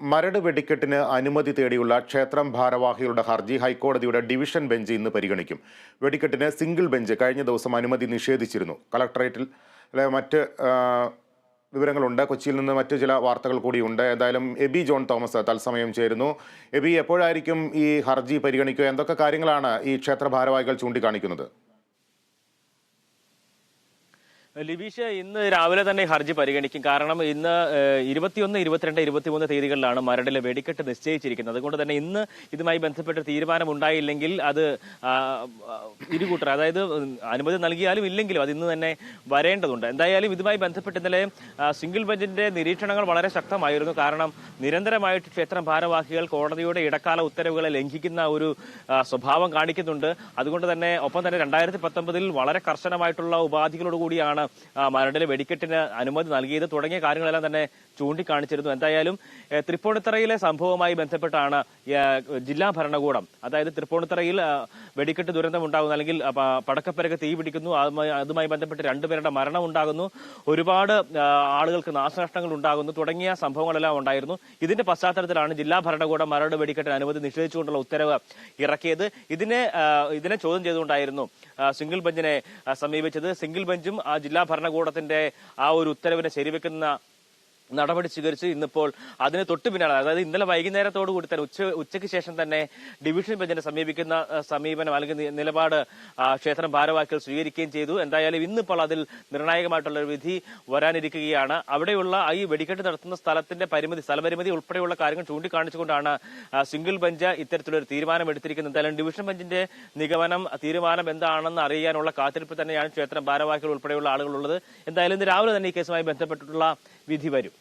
മരട് വെടിക്കെട്ടിന് അനുമതി തേടിയുള്ള ക്ഷേത്രം ഭാരവാഹികളുടെ ഹർജി ഹൈക്കോടതിയുടെ ഡിവിഷൻ ബെഞ്ച് ഇന്ന് പരിഗണിക്കും. വെടിക്കെട്ടിന് സിംഗിൾ ബെഞ്ച് കഴിഞ്ഞ ദിവസം അനുമതി നിഷേധിച്ചിരുന്നു. കളക്ടറേറ്റിൽ മറ്റ് വിവരങ്ങളുണ്ട്. കൊച്ചിയിൽ നിന്ന് മറ്റ് ചില വാർത്തകൾ കൂടിയുണ്ട്. എന്തായാലും എബി ജോൺ തോമസ് തത്സമയം ചേരുന്നു. എബി എപ്പോഴായിരിക്കും ഈ ഹർജി പരിഗണിക്കുക? എന്തൊക്കെ കാര്യങ്ങളാണ് ഈ ക്ഷേത്ര ഭാരവാഹികൾ ചൂണ്ടിക്കാണിക്കുന്നത്? ലിബീഷ് ഇന്ന് രാവിലെ തന്നെ ഹർജി പരിഗണിക്കും. കാരണം ഇന്ന് ഇരുപത്തിയൊന്ന് ഇരുപത്തിരണ്ട് ഇരുപത്തിമൂന്ന് തീയതികളിലാണ് മരടിലെ വെടിക്കെട്ട് നിശ്ചയിച്ചിരിക്കുന്നത്. അതുകൊണ്ട് തന്നെ ഇന്ന് ഇതുമായി ബന്ധപ്പെട്ട് തീരുമാനം ഉണ്ടായില്ലെങ്കിൽ അത് ഇരുകൂട്ടർ അതായത് അനുമതി നൽകിയാലും ഇല്ലെങ്കിലും അത് ഇന്ന് തന്നെ വരേണ്ടതുണ്ട്. എന്തായാലും ഇതുമായി ബന്ധപ്പെട്ട് ഇന്നലെ സിംഗിൾ ബെഞ്ചിന്റെ നിരീക്ഷണങ്ങൾ വളരെ ശക്തമായിരുന്നു. കാരണം നിരന്തരമായിട്ട് ക്ഷേത്രം ഭാരവാഹികൾ കോടതിയുടെ ഇടക്കാല ഉത്തരവുകളെ ലംഘിക്കുന്ന ഒരു സ്വഭാവം കാണിക്കുന്നുണ്ട്. അതുകൊണ്ട് തന്നെ ഒപ്പം തന്നെ രണ്ടായിരത്തി പത്തൊമ്പതിൽ വളരെ കർശനമായിട്ടുള്ള ഉപാധികളോട് കൂടിയാണ് ആ, മരടിലെ വെടിക്കെട്ടിന് അനുമതി നൽകിയത് തുടങ്ങിയ കാര്യങ്ങളെല്ലാം തന്നെ ചൂണ്ടിക്കാണിച്ചിരുന്നു. എന്തായാലും തൃപ്പൂണിത്തറയിലെ സംഭവവുമായി ബന്ധപ്പെട്ടാണ് ജില്ലാ ഭരണകൂടം അതായത് തൃപ്പൂണിത്തറയിൽ വെടിക്കെട്ട് ദുരന്തം ഉണ്ടാകുന്നു. അല്ലെങ്കിൽ പടക്കപ്പരക്ക് തീ പിടിക്കുന്നു. അതുമായി ബന്ധപ്പെട്ട് രണ്ടുപേരുടെ മരണം ഉണ്ടാകുന്നു. ഒരുപാട് ആളുകൾക്ക് നാശനഷ്ടങ്ങൾ ഉണ്ടാകുന്നു. തുടങ്ങിയ സംഭവങ്ങളെല്ലാം ഉണ്ടായിരുന്നു. ഇതിന്റെ പശ്ചാത്തലത്തിലാണ് ജില്ലാ ഭരണകൂടം മരട് വെടിക്കെട്ടിന് അനുമതി നിഷേധിച്ചുകൊണ്ടുള്ള ഉത്തരവ് ഇറക്കിയത്. ഇതിനെ ഇതിനെ ചോദ്യം ചെയ്തുകൊണ്ടായിരുന്നു സിംഗിൾ ബെഞ്ചിനെ സമീപിച്ചത്. സിംഗിൾ ബെഞ്ചും ആ ജില്ലാ ഭരണകൂടത്തിന്റെ ആ ഒരു ഉത്തരവിനെ ശരിവെക്കുന്ന നടപടി സ്വീകരിച്ച്. ഇന്നിപ്പോൾ അതിന് തൊട്ടു പിന്നാലെ അതായത് ഇന്നലെ വൈകുന്നേരത്തോടു കൂടി തന്നെ ഉച്ച ഉച്ചയ്ക്ക് ശേഷം തന്നെ ഡിവിഷൻ ബെഞ്ചിനെ സമീപിക്കുന്ന സമീപനം അല്ലെങ്കിൽ നിലപാട് ക്ഷേത്രം ഭാരവാഹികൾ സ്വീകരിക്കുകയും ചെയ്തു. എന്തായാലും ഇന്നിപ്പോൾ അതിൽ നിർണായകമായിട്ടുള്ള ഒരു വിധി വരാനിരിക്കുകയാണ്. അവിടെയുള്ള ഈ വെടിക്കെട്ട് നടത്തുന്ന സ്ഥലത്തിന്റെ പരിമിതി സ്ഥലപരിമിതി ഉൾപ്പെടെയുള്ള കാര്യങ്ങൾ ചൂണ്ടിക്കാണിച്ചുകൊണ്ടാണ് സിംഗിൾ ബെഞ്ച് ഇത്തരത്തിലൊരു തീരുമാനം എടുത്തിരിക്കുന്നത്. എന്തായാലും ഡിവിഷൻ ബെഞ്ചിന്റെ നിഗമനം തീരുമാനം എന്താണെന്ന് അറിയാനുള്ള കാത്തിരിപ്പ് തന്നെയാണ് ക്ഷേത്രം ഭാരവാഹികൾ ഉൾപ്പെടെയുള്ള ആളുകളുള്ളത്. എന്തായാലും ഇന്ന് രാവിലെ തന്നെ ഈ കേസുമായി ബന്ധപ്പെട്ടിട്ടുള്ള വിധി വരും.